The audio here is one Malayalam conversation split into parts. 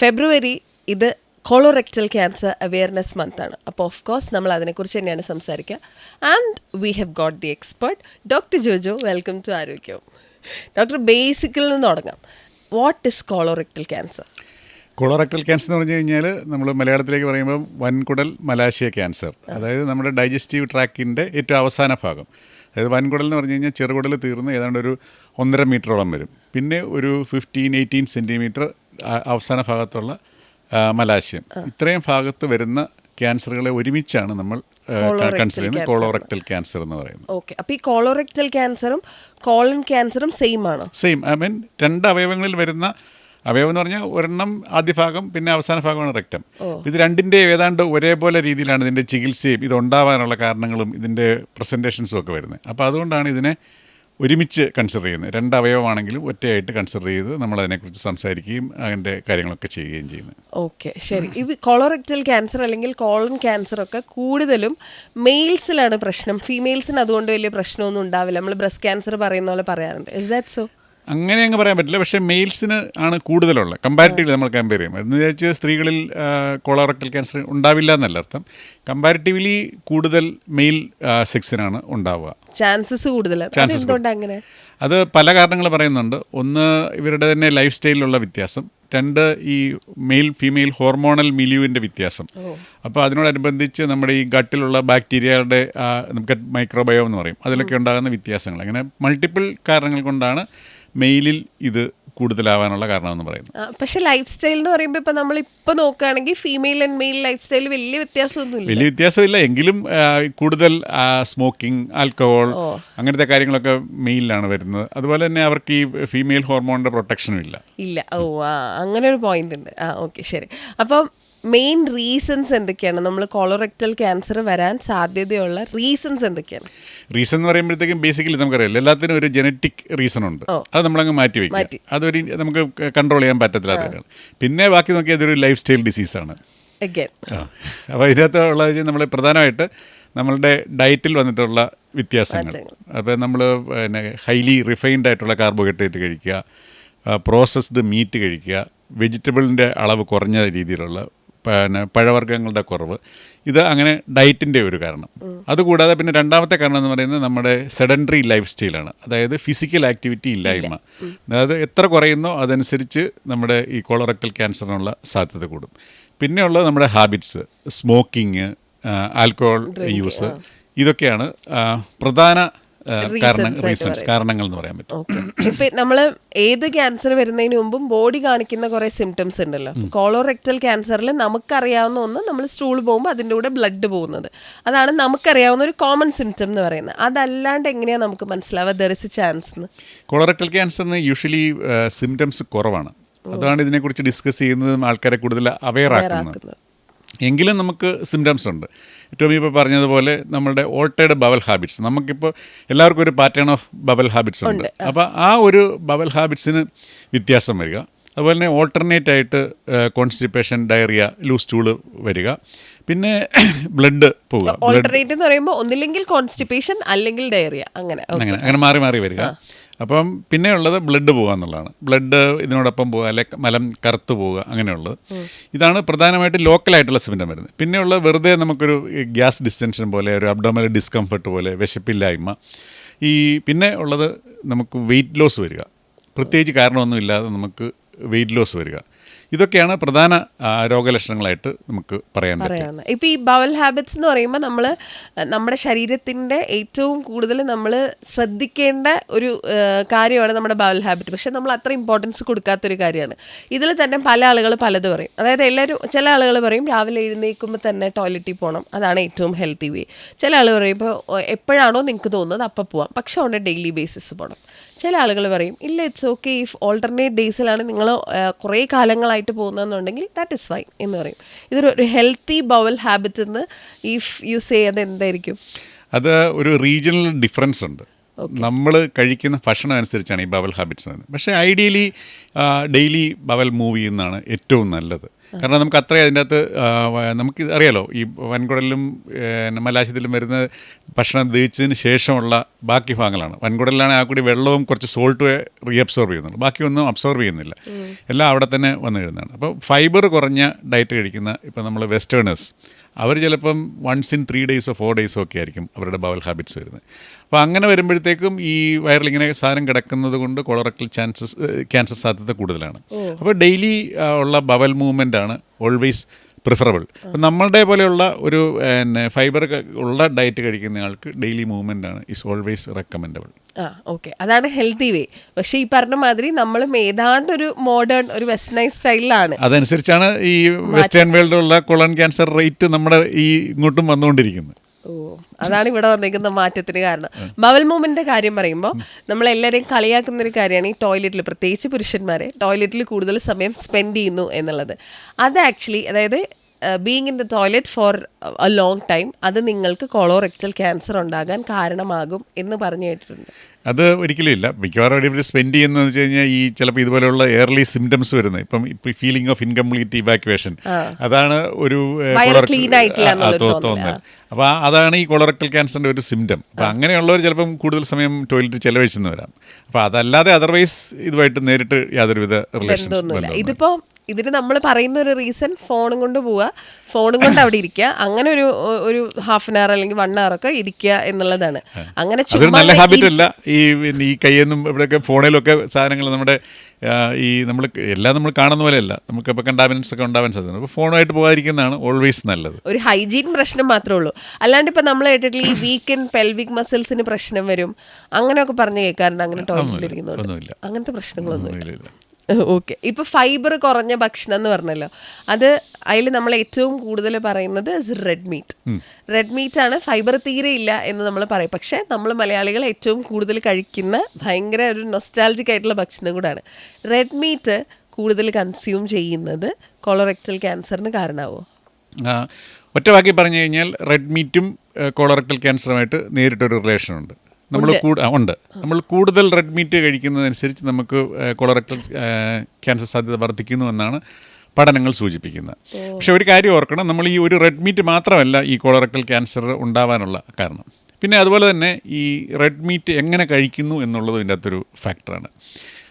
ഫെബ്രുവരി ഇത് കോളോറെക്ടൽ ക്യാൻസർ അവെയർനെസ് മന്ത് ആണ്. അപ്പോൾ ഓഫ് കോഴ്സ് നമ്മൾ അതിനെക്കുറിച്ച് തന്നെയാണ് സംസാരിക്കുക. And we have got the expert doctor Jojo welcome to Arogyam doctor ബേസിക്കിൽ നിന്ന് തുടങ്ങാം. What is colorectal cancer colorectal cancer എന്ന് പറഞ്ഞു കഴിഞ്ഞാൽ നമ്മൾ മലയാളത്തിലേക്ക് പറയുമ്പോൾ വൻകുടൽ മലാശയ ക്യാൻസർ അതായത് നമ്മുടെ ഡൈജസ്റ്റീവ് ട്രാക്കിന്റെ ഏറ്റവും അവസാന ഭാഗം. അതായത് വൻകുടൽ എന്ന് പറഞ്ഞു കഴിഞ്ഞാൽ ചെറുകുടൽ തീർന്ന് ഏതാണ്ട് ഒരു ഒന്നര മീറ്ററോളം വരും. പിന്നെ ഒരു ഫിഫ്റ്റീൻ എയ്റ്റീൻ സെന്റിമീറ്റർ അവസാന ഭാഗത്തുള്ള മലാശയം. ഇത്രയും ഭാഗത്ത് വരുന്ന ക്യാൻസറുകളെ ഒരുമിച്ചാണ് നമ്മൾ കൺസിഡർ ചെയ്യുന്നത്. കോളോറക്ടൽ ക്യാൻസർ എന്ന് പറയുന്നത്. ഓക്കെ. അപ്പോൾ ഈ കോളോറക്ടൽ ക്യാൻസറും കോളൻ ക്യാൻസറും സെയിം ആണ്? സെയിം ഐ മീൻ രണ്ട് അവയവങ്ങളിൽ വരുന്ന അവയവം എന്ന് പറഞ്ഞാൽ ഒരെണ്ണം ആദ്യ ഭാഗം പിന്നെ അവസാന ഭാഗമാണ് റെക്റ്റം ഇത് രണ്ടിന്റെ ഏതാണ്ട് ഒരേപോലെ രീതിയിലാണ് ഇതിന്റെ ചികിത്സയും ഇത് ഉണ്ടാവാനുള്ള കാരണങ്ങളും ഇതിന്റെ പ്രസന്റേഷൻസും ഒക്കെ വരുന്നത്. അപ്പോൾ അതുകൊണ്ടാണ് ഇതിനെ ഒരുമിച്ച് കൺസിഡർ ചെയ്യുന്നത്. രണ്ട് അവയവമാണെങ്കിലും ഒറ്റയായിട്ട് കൺസിഡർ ചെയ്ത് നമ്മൾ അതിനെക്കുറിച്ച് സംസാരിക്കുകയും അതിന്റെ കാര്യങ്ങളൊക്കെ ചെയ്യുകയും ചെയ്യുന്നത്. ഓക്കെ ശരി. ഈ കോളോറെക്ടൽ ക്യാൻസർ അല്ലെങ്കിൽ കോളൻ ക്യാൻസർ ഒക്കെ കൂടുതലും മെയിൽസിലാണ് പ്രശ്നം. ഫീമെയിൽസിന് അതുകൊണ്ട് വലിയ പ്രശ്നമൊന്നും ഉണ്ടാവില്ല. നമ്മൾ ബ്രസ്റ്റ് ക്യാൻസർ പറയുന്ന പോലെ പറയാറുണ്ട്. ഇസ് ദാറ്റ് സോ അങ്ങനെ അങ്ങ് പറയാൻ പറ്റില്ല. പക്ഷേ മെയിൽസിന് ആണ് കൂടുതലുള്ളത്. കമ്പാരിറ്റീവ്ലി നമ്മൾ കമ്പയർ ചെയ്യും. എന്ന് വിചാരിച്ച് സ്ത്രീകളിൽ കോളോറക്ടൽ ക്യാൻസർ ഉണ്ടാവില്ല എന്നല്ല അർത്ഥം. കമ്പാരിറ്റീവ്ലി കൂടുതൽ മെയിൽ സെക്സിനാണ് ഉണ്ടാവുക. ചാൻസസ് കൂടുതലാണ് ചാൻസസ് അത് പല കാരണങ്ങൾ പറയുന്നുണ്ട്. ഒന്ന് ഇവരുടെ തന്നെ ലൈഫ് സ്റ്റൈലിലുള്ള വ്യത്യാസം. രണ്ട് ഈ മെയിൽ ഫീമെയിൽ ഹോർമോണൽ മിലിയുവിന്റെ വ്യത്യാസം. അപ്പോൾ അതിനോടനുബന്ധിച്ച് നമ്മുടെ ഈ ഗട്ടിലുള്ള ബാക്ടീരിയകളുടെ നമുക്ക് മൈക്രോബയോ എന്ന് പറയും. അതിലൊക്കെ ഉണ്ടാകുന്ന വ്യത്യാസങ്ങൾ. അങ്ങനെ മൾട്ടിപ്പിൾ കാരണങ്ങൾ കൊണ്ടാണ് മെയിലിൽ ഇത് കൂടുതലാവാനുള്ള കാരണമെന്ന് പറയുന്നത് പക്ഷേ ലൈഫ് സ്റ്റൈൽ എന്ന് പറയുമ്പോൾ ഇപ്പം നമ്മൾ ഇപ്പോൾ നോക്കുകയാണെങ്കിൽ female and male life style വലിയ വ്യത്യാസമൊന്നുമില്ല. വലിയ വ്യത്യാസമില്ല. എങ്കിലും കൂടുതൽ സ്മോക്കിംഗ് ആൽക്കഹോൾ അങ്ങനത്തെ കാര്യങ്ങളൊക്കെ മെയിലാണ് വരുന്നത്. അതുപോലെ തന്നെ അവർക്ക് ഈ ഫീമെയിൽ ഹോർമോണിന്റെ പ്രൊട്ടക്ഷനും ഇല്ല. ഇല്ല. ഓ ആ അങ്ങനെ ഒരു പോയിന്റ് ഉണ്ട്. ആ ഓക്കെ ശരി. അപ്പം മെയിൻ റീസൺസ് എന്തൊക്കെയാണ്? നമ്മൾ കോളോറെക്ടൽ ക്യാൻസർ വരാൻ സാധ്യതയുള്ള റീസൺസ് എന്തൊക്കെയാണ്? റീസൺ എന്ന് പറയുമ്പോഴത്തേക്കും ബേസിക്കലി നമുക്കറിയാം എല്ലാത്തിനും ഒരു ജനറ്റിക് റീസൺ ഉണ്ട്. അത് നമ്മളങ്ങ് മാറ്റി വയ്ക്കും അതൊരു നമുക്ക് കൺട്രോൾ ചെയ്യാൻ പറ്റത്തില്ലാത്ത പിന്നെ ബാക്കി നോക്കിയാൽ അതൊരു ലൈഫ് സ്റ്റൈൽ ഡിസീസാണ് അപ്പോൾ ഇതിനകത്ത് ഉള്ളത് നമ്മൾ പ്രധാനമായിട്ട് നമ്മളുടെ ഡയറ്റിൽ വന്നിട്ടുള്ള വ്യത്യാസങ്ങൾ. അപ്പോൾ നമ്മൾ പിന്നെ ഹൈലി റിഫൈൻഡ് ആയിട്ടുള്ള കാർബോഹൈഡ്രേറ്റ് കഴിക്കുക പ്രോസസ്ഡ് മീറ്റ് കഴിക്കുക വെജിറ്റബിളിന്റെ അളവ് കുറഞ്ഞ രീതിയിലുള്ള പിന്നെ പഴവർഗങ്ങളുടെ കുറവ്. ഇത് അങ്ങനെ ഡയറ്റിന്റെ ഒരു കാരണം. അതുകൂടാതെ പിന്നെ രണ്ടാമത്തെ കാരണം എന്ന് പറയുന്നത് നമ്മുടെ സെഡൻഡറി ലൈഫ് സ്റ്റൈലാണ്. അതായത് ഫിസിക്കൽ ആക്ടിവിറ്റി ഇല്ലായ്മ. അതായത് എത്ര കുറയുന്നോ അതനുസരിച്ച് നമ്മുടെ ഈ കോളറക്ടൽ ക്യാൻസറിനുള്ള സാധ്യത കൂടും. പിന്നെയുള്ളത് നമ്മുടെ ഹാബിറ്റ്സ് സ്മോക്കിങ് ആൽക്കഹോൾ യൂസ് ഇതൊക്കെയാണ് പ്രധാന റീസൺസ് കാരണങ്ങൾ എന്ന് പറയാൻ പറ്റും. ഇപ്പൊ നമ്മൾ ഏത് ക്യാൻസർ വരുന്നതിന് മുമ്പും ബോഡി കാണിക്കുന്ന കുറെ സിംറ്റംസ് ഉണ്ടല്ലോ. കോളോറെക്ടൽ ക്യാൻസറിൽ നമുക്കറിയാവുന്ന ഒന്ന് നമ്മൾ സ്റ്റൂൾ പോകുമ്പോൾ അതിന്റെ കൂടെ ബ്ലഡ് പോകുന്നത്. അതാണ് നമുക്കറിയാവുന്ന ഒരു കോമൺ സിംറ്റം എന്ന് പറയുന്നത്. അതല്ലാണ്ട് എങ്ങനെയാ നമുക്ക് മനസ്സിലാവുക? There is a chance colorectal ക്യാൻസറിന് യൂഷ്വലി സിംറ്റംസ് കുറവാണ്. അതാണ് ഇതിനെക്കുറിച്ച് ഡിസ്കസ് ചെയ്യുന്നതും ആൾക്കാരെ കൂടുതൽ അവെയർ ആക്കുന്നത്. എങ്കിലും നമുക്ക് സിംറ്റംസ് ഉണ്ട്. ടോമി ഇപ്പോൾ പറഞ്ഞതുപോലെ നമ്മുടെ ഓൾട്ടേഡ് ബവൽ ഹാബിറ്റ്സ് നമുക്കിപ്പോൾ എല്ലാവർക്കും ഒരു പാറ്റേൺ ഓഫ് ബബൽ ഹാബിറ്റ്സ് ഉണ്ട്. അപ്പോൾ ആ ഒരു ബബൽ ഹാബിറ്റ്സിന് വ്യത്യാസം വരിക. അതുപോലെ തന്നെ ഓൾട്ടർനേറ്റ് ആയിട്ട് കോൺസ്റ്റിപ്പേഷൻ ഡയറിയ ലൂസ് ടൂൾ വരിക. പിന്നെ ബ്ലഡ് പോവുക. ഓൾട്ടർനേറ്റ് എന്ന് പറയുമ്പോൾ ഒന്നില്ലെങ്കിൽ കോൺസ്റ്റിപ്പേഷൻ അല്ലെങ്കിൽ ഡയറിയ അങ്ങനെ. അങ്ങനെ അങ്ങനെ മാറി മാറി വരിക. അപ്പം പിന്നെ ഉള്ളത് ബ്ലഡ് പോകുക എന്നുള്ളതാണ്. ബ്ലഡ് ഇതിനോടൊപ്പം പോകുക അല്ലെ മലം കറുത്ത് പോവുക അങ്ങനെയുള്ളത്. ഇതാണ് പ്രധാനമായിട്ട് ലോക്കലായിട്ടുള്ള സിംറ്റം വരുന്നത് പിന്നെയുള്ളത് വെറുതെ നമുക്കൊരു ഗ്യാസ് ഡിസ്റ്റൻഷൻ പോലെ ഒരു അബ്ഡോമൽ ഡിസ്കംഫർട്ട് പോലെ വിശപ്പില്ലായ്മ. ഈ പിന്നെ ഉള്ളത് നമുക്ക് വെയിറ്റ് ലോസ് വരിക. പ്രത്യേകിച്ച് കാരണമൊന്നുമില്ലാതെ നമുക്ക് വെയിറ്റ് ലോസ് വരിക. ഇതൊക്കെയാണ് പ്രധാന രോഗലക്ഷണങ്ങളായിട്ട് നമുക്ക് പറയാൻ പറ്റുക. ഇപ്പം ഈ ബവൽ ഹാബിറ്റ്സ് എന്ന് പറയുമ്പോൾ നമ്മൾ നമ്മുടെ ശരീരത്തിന്റെ ഏറ്റവും കൂടുതൽ നമ്മൾ ശ്രദ്ധിക്കേണ്ട ഒരു കാര്യമാണ് നമ്മുടെ ബവൽ ഹാബിറ്റ്. പക്ഷേ നമ്മൾ അത്ര ഇമ്പോർട്ടൻസ് കൊടുക്കാത്തൊരു കാര്യമാണ്. ഇതിൽ തന്നെ പല ആളുകൾ പലത് പറയും. അതായത് എല്ലാവരും ചില ആളുകൾ പറയും രാവിലെ എഴുന്നേൽക്കുമ്പോൾ തന്നെ ടോയ്ലറ്റിൽ പോകണം അതാണ് ഏറ്റവും ഹെൽത്തി വേ. ചില ആൾ പറയും ഇപ്പോൾ എപ്പോഴാണോ നിങ്ങൾക്ക് തോന്നുന്നത് അപ്പോൾ പോവാം. പക്ഷേ അവിടെ ഡെയിലി ബേസിസ് പോകണം ചില ആളുകൾ പറയും ഇല്ല ഇറ്റ്സ് ഓക്കെ ഇഫ് ഓൾട്ടർനേറ്റ് ഡേയ്സിലാണ് നിങ്ങൾ കുറേ കാലങ്ങളായിട്ട് പോകുന്നതെന്നുണ്ടെങ്കിൽ ദാറ്റ് ഇസ് ഫൈൻ എന്ന് പറയും. ഇതൊരു ഒരു ഹെൽത്തി ബവൽ ഹാബിറ്റ് എന്ന് ഇഫ് യു സേ അത് എന്തായിരിക്കും? അത് ഒരു റീജിയണൽ ഡിഫറൻസ് ഉണ്ട്. നമ്മൾ കഴിക്കുന്ന ഭക്ഷണം അനുസരിച്ചാണ് ഈ ബവൽ ഹാബിറ്റ്സ് പക്ഷേ ഐഡിയലി ഡെയിലി ബവൽ മൂവ് ചെയ്യുന്നതാണ് ഏറ്റവും നല്ലത്. കാരണം നമുക്ക് അത്രയും അതിന്റെ അകത്ത് നമുക്ക് അറിയാലോ ഈ വൻകുടലിലും മലാശയത്തിലും വരുന്ന ഭക്ഷണം ദഹിച്ചതിന് ശേഷമുള്ള ബാക്കി ഭാഗങ്ങളാണ്. വൻകുടലിലാണ് ആ കൂടി വെള്ളവും കുറച്ച് സോൾട്ട് റീഅബ്സോർബ് ചെയ്യുന്നുണ്ട് ബാക്കിയൊന്നും അബ്സോർബ് ചെയ്യുന്നില്ല. എല്ലാം അവിടെ തന്നെ വന്നു കഴിയുന്നതാണ് അപ്പോൾ ഫൈബർ കുറഞ്ഞ ഡയറ്റ് കഴിക്കുന്ന ഇപ്പോൾ നമ്മൾ വെസ്റ്റേണേഴ്സ് അവർ ചിലപ്പം വൺസ് ഇൻ ത്രീ ഡേയ്സോ ഫോർ ഡേയ്സോ ഒക്കെ ആയിരിക്കും അവരുടെ ബവൽ ഹാബിറ്റ്സ് വരുന്നത്. അപ്പോൾ അങ്ങനെ വരുമ്പോഴത്തേക്കും ഈ വയറിൽ ഇങ്ങനെ സാധനം കിടക്കുന്നത് കൊണ്ട് കൊളറക്കൽ ചാൻസസ് ക്യാൻസർ സാധ്യത കൂടുതലാണ്. അപ്പോൾ ഡെയിലി ഉള്ള ബവൽ മൂവ്മെന്റ് ആണ് ഓൾവേസ് പ്രിഫറബിൾ അപ്പം നമ്മളുടെ പോലെയുള്ള ഒരു പിന്നെ ഫൈബർ ഉള്ള ഡയറ്റ് കഴിക്കുന്ന ആൾക്ക് ഡെയിലി മൂവ്മെന്റ് ആണ് ഈസ് ഓൾവേസ് റെക്കമെൻഡബിൾ ആ ഓക്കെ അതാണ് ഹെൽത്തി വേ പക്ഷേ ഈ പറഞ്ഞ മാതിരി നമ്മളും ഏതാണ്ട് ഒരു മോഡേൺ ഒരു വെസ്റ്റേൺ സ്റ്റൈലിലാണ് അതനുസരിച്ചാണ് ഈ വെസ്റ്റേൺ വേൾഡിലുള്ള കൊളൺ ക്യാൻസർ റേറ്റ് നമ്മുടെ ഈ ഇങ്ങോട്ടും വന്നുകൊണ്ടിരിക്കുന്നത്. ഓ അതാണ് ഇവിടെ വന്നിരിക്കുന്ന മാറ്റത്തിന് കാരണം. ബവൽ മൂവ്മെന്റിന്റെ കാര്യം പറയുമ്പോൾ നമ്മൾ എല്ലാവരെയും കളിയാക്കുന്ന ഒരു കാര്യമാണ് ഈ ടോയ്ലറ്റിൽ പ്രത്യേകിച്ച് പുരുഷന്മാരെ ടോയ്ലറ്റിൽ കൂടുതൽ സമയം സ്പെൻഡ് ചെയ്യുന്നു എന്നുള്ളത്. അത് ആക്ച്വലി അതായത് being in the toilet for a long time അത് നിങ്ങൾക്ക് കൊളോറെക്ടൽ ക്യാൻസർ ഉണ്ടാകാൻ കാരണമാകും എന്ന് പറഞ്ഞു കേട്ടിട്ടുണ്ട്. അത് ഒരിക്കലും ഇല്ല. മിക്കവാറും ഇവർ സ്പെൻഡ് ചെയ്യുന്നതെന്ന് വെച്ച് കഴിഞ്ഞാൽ ഈ ചിലപ്പോൾ ഇതുപോലെയുള്ള എയർലി സിംറ്റംസ് വരുന്നത്. ഇപ്പം ഫീലിംഗ് ഓഫ് ഇൻകംപ്ലീറ്റ് ഇവാക്യുവേഷൻ അതാണ് ഒരു തോന്നുന്നത് അപ്പോൾ അതാണ് ഈ കൊളറക്ടൽ ക്യാൻസറിന്റെ ഒരു സിംറ്റം അപ്പോൾ അങ്ങനെയുള്ളവർ ചിലപ്പം കൂടുതൽ സമയം ടോയ്ലറ്റ് ചെലവഴിച്ചെന്ന് വരാം. അപ്പോൾ അതല്ലാതെ അതർവൈസ് ഇതുമായിട്ട് നേരിട്ട് യാതൊരുവിധ റിലേഷൻ ഇതിപ്പോൾ ഇതിപ്പോ ഇതിന് നമ്മൾ പറയുന്ന ഒരു റീസൺ ഫോണും കൊണ്ട് പോവുക. ഫോണും കൊണ്ട് അവിടെ ഇരിക്കുക. അങ്ങനെ ഒരു ഒരു ഹാഫ് ആൻ അവർ അല്ലെങ്കിൽ വൺ അവർ ഒക്കെ ഇരിക്കുക എന്നുള്ളതാണ്. അങ്ങനെ നല്ല ഹാബിറ്റ് അല്ല. ഈ ഈ കയ്യെന്നും ഇവിടെയൊക്കെ ഫോണിലൊക്കെ സാധനങ്ങൾ നമ്മുടെ ഈ നമ്മൾ എല്ലാം നമ്മൾ കാണുന്ന പോലെ അല്ല നമുക്ക് നമുക്കിപ്പോൾ കണ്ടാമിനൻസ് ഒക്കെ ഉണ്ടാവാൻ സാധ്യത അപ്പോൾ ഫോണുമായിട്ട് പോകാതിരിക്കുന്നതാണ് ഓൾവേസ് നല്ലത്. ഒരു ഹൈജീൻ പ്രശ്നം മാത്രമേ ഉള്ളൂ. അല്ലാണ്ട് ഇപ്പൊ നമ്മൾ കേട്ടിട്ടില്ല ഈ വീക്കെൻഡ് പെൽവിക് മസിൽസിന് പ്രശ്നം വരും. അങ്ങനെയൊക്കെ പറഞ്ഞു കേൾക്കാറുണ്ട്. അങ്ങനെ ടോയ്ലറ്റിൽ ഇരിക്കുന്നു അങ്ങനത്തെ പ്രശ്നങ്ങളൊന്നും ഇല്ല. ഓക്കെ ഇപ്പൊ ഫൈബർ കുറഞ്ഞ ഭക്ഷണം എന്ന് പറഞ്ഞല്ലോ. അത് അതിൽ നമ്മൾ ഏറ്റവും കൂടുതൽ പറയുന്നത് റെഡ് മീറ്റ് റെഡ് മീറ്റ് ആണ് ഫൈബർ തീരെ ഇല്ല എന്ന് നമ്മൾ പറയും. പക്ഷേ നമ്മൾ മലയാളികൾ ഏറ്റവും കൂടുതൽ കഴിക്കുന്ന ഭയങ്കര ഒരു നൊസ്റ്റാലജിക് ആയിട്ടുള്ള ഭക്ഷണം കൂടാണ്. റെഡ് മീറ്റ് കൂടുതൽ കൺസ്യൂം ചെയ്യുന്നത് കൊളറക്ടൽ ക്യാൻസറിന് കാരണമാവോ ഒറ്റവാക്കി ഒറ്റ വാക്കി പറഞ്ഞു കഴിഞ്ഞാൽ റെഡ് മീറ്റും കോളറക്ടൽ ക്യാൻസറുമായിട്ട് നേരിട്ടൊരു റിലേഷൻ ഉണ്ട്. നമ്മൾ ഉണ്ട്. നമ്മൾ കൂടുതൽ റെഡ് മീറ്റ് കഴിക്കുന്നതനുസരിച്ച് നമുക്ക് കൊളറക്ടൽ ക്യാൻസർ സാധ്യത വർദ്ധിക്കുന്നു എന്നാണ് പഠനങ്ങൾ സൂചിപ്പിക്കുന്നത്. പക്ഷെ ഒരു കാര്യം ഓർക്കണം. നമ്മൾ ഈ ഒരു റെഡ് മീറ്റ് മാത്രമല്ല ഈ കൊളറക്ടൽ ക്യാൻസർ ഉണ്ടാവാനുള്ള കാരണം. പിന്നെ അതുപോലെ തന്നെ ഈ റെഡ് മീറ്റ് എങ്ങനെ കഴിക്കുന്നു എന്നുള്ളത് ഇതിന്റെ അകത്തൊരു ഫാക്ടറാണ്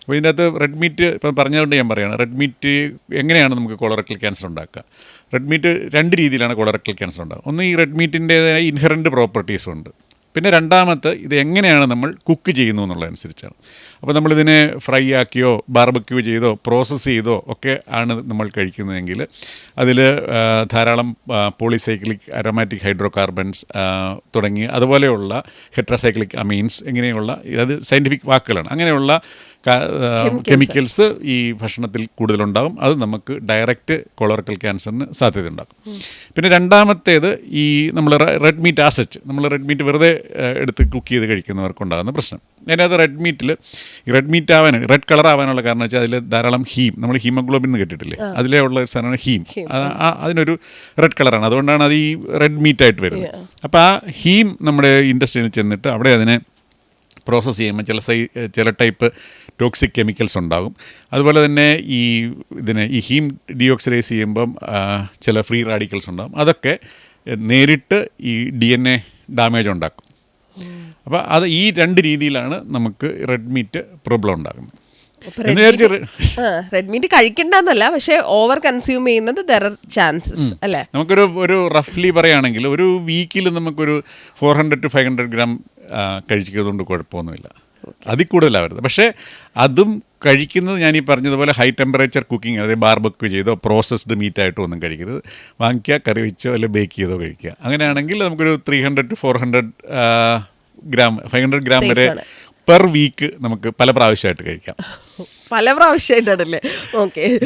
അപ്പോൾ ഇതിന്റെ അകത്ത് റെഡ് മീറ്റ് ഇപ്പം പറഞ്ഞതുകൊണ്ട് ഞാൻ പറയുകയാണ് റെഡ് മീറ്റ് എങ്ങനെയാണ് നമുക്ക് കൊളറക്ടൽ ക്യാൻസർ ഉണ്ടാക്കുക? റെഡ് മീറ്റ് രണ്ട് രീതിയിലാണ് കൊളറക്ടൽ ക്യാൻസർ ഉണ്ടാകുക ഒന്ന് ഈ റെഡ് മീറ്റിന്റേതായ ഇൻഹറന്റ് പ്രോപ്പർട്ടീസും ഉണ്ട്. പിന്നെ രണ്ടാമത്തെ ഇത് എങ്ങനെയാണ് നമ്മൾ കുക്ക് ചെയ്യുന്നു എന്നുള്ളതനുസരിച്ചാണ്. അപ്പോൾ നമ്മളിതിനെ ഫ്രൈ ആക്കിയോ ബാർബക്യൂ ചെയ്തോ പ്രോസസ്സ് ചെയ്തോ ഒക്കെ ആണ് നമ്മൾ കഴിക്കുന്നതെങ്കിൽ അതിൽ ധാരാളം പോളിസൈക്ലിക് അരോമാറ്റിക് ഹൈഡ്രോ കാർബൺസ് തുടങ്ങി അതുപോലെയുള്ള ഹെട്രാസൈക്ലിക് അമീൻസ് ഇങ്ങനെയുള്ള അത് സയന്റിഫിക് വാക്കുകളാണ്. അങ്ങനെയുള്ള കെമിക്കൽസ് ഈ ഭക്ഷണത്തിൽ കൂടുതലുണ്ടാകും. അത് നമുക്ക് ഡയറക്റ്റ് കൊളോറക്കൽ ക്യാൻസറിന് സാധ്യത ഉണ്ടാകും പിന്നെ രണ്ടാമത്തേത് ഈ നമ്മൾ റെഡ് മീറ്റ് ആസച്ച് നമ്മൾ റെഡ് മീറ്റ് വെറുതെ എടുത്ത് കുക്ക് ചെയ്ത് കഴിക്കുന്നവർക്കുണ്ടാകുന്ന പ്രശ്നം. അതിനകത്ത് റെഡ് മീറ്റിൽ റെഡ് മീറ്റ് ആവാൻ റെഡ് കളർ ആവാനുള്ള കാരണം വെച്ചാൽ അതിൽ ധാരാളം ഹീം നമ്മൾ ഹീമോഗ്ലോബിൻ എന്ന് കേട്ടിട്ടില്ലേ? അതിലേ ഉള്ള ഒരു സാധനമാണ് ഹീം അത് അതിനൊരു റെഡ് കളറാണ് അതുകൊണ്ടാണ് അത് ഈ റെഡ് മീറ്റ് ആയിട്ട് വരുന്നത്. അപ്പോൾ ആ ഹീം നമ്മുടെ ഇൻഡസ്ട്രിയിൽ ചെന്നിട്ട് അവിടെ അതിനെ പ്രോസസ്സ് ചെയ്യുമ്പോൾ ചില സൈ ചില ടൈപ്പ് ടോക്സിക് കെമിക്കൽസ് ഉണ്ടാകും. അതുപോലെ തന്നെ ഈ ഇതിനെ ഈ ഹീം ഡിയോക്സിഡൈസ് ചെയ്യുമ്പം ചില ഫ്രീ റാഡിക്കൽസ് ഉണ്ടാകും. അതൊക്കെ നേരിട്ട് ഈ ഡി എൻ എ ഡാമേജ് ഉണ്ടാക്കും. അപ്പോൾ അത് ഈ രണ്ട് രീതിയിലാണ് നമുക്ക് റെഡ് മീറ്റ് പ്രോബ്ലം ഉണ്ടാകുന്നത്. എന്ന് വിചാരിച്ച് റെ- റെഡ് മീറ്റ് കഴിക്കണ്ടെന്നല്ല പക്ഷെ ഓവർ കൺസ്യൂം ചെയ്യുന്നത് ദർ ആർ ചാൻസസ് അല്ലേ? നമുക്കൊരു ഒരു റഫ്ലി പറയുകയാണെങ്കിൽ ഒരു വീക്കിൽ നമുക്കൊരു four hundred to five hundred gram കഴിച്ചതുകൊണ്ട് കുഴപ്പമൊന്നുമില്ല. അതിൽ കൂടുതലാവരുത്. പക്ഷേ അതും കഴിക്കുന്നത് ഞാൻ ഈ പറഞ്ഞതുപോലെ ഹൈ ടെമ്പറേച്ചർ കുക്കിംഗ് അതായത് ബാർബക്യൂ ചെയ്തോ പ്രോസസ്ഡ് മീറ്റ് ആയിട്ടോ ഒന്നും കഴിക്കരുത്. വാങ്ങിക്കുക കറി വെച്ചോ അല്ലെങ്കിൽ ബേക്ക് ചെയ്തോ കഴിക്കുക. അങ്ങനെയാണെങ്കിൽ നമുക്കൊരു three hundred to four hundred gram five hundred gram വരെ. പെർ വീക്ക് നമുക്ക് പല പ്രാവശ്യമായിട്ട് കഴിക്കാം. പല പ്രാവശ്യമായിട്ടാണല്ലേ? ഓക്കെ.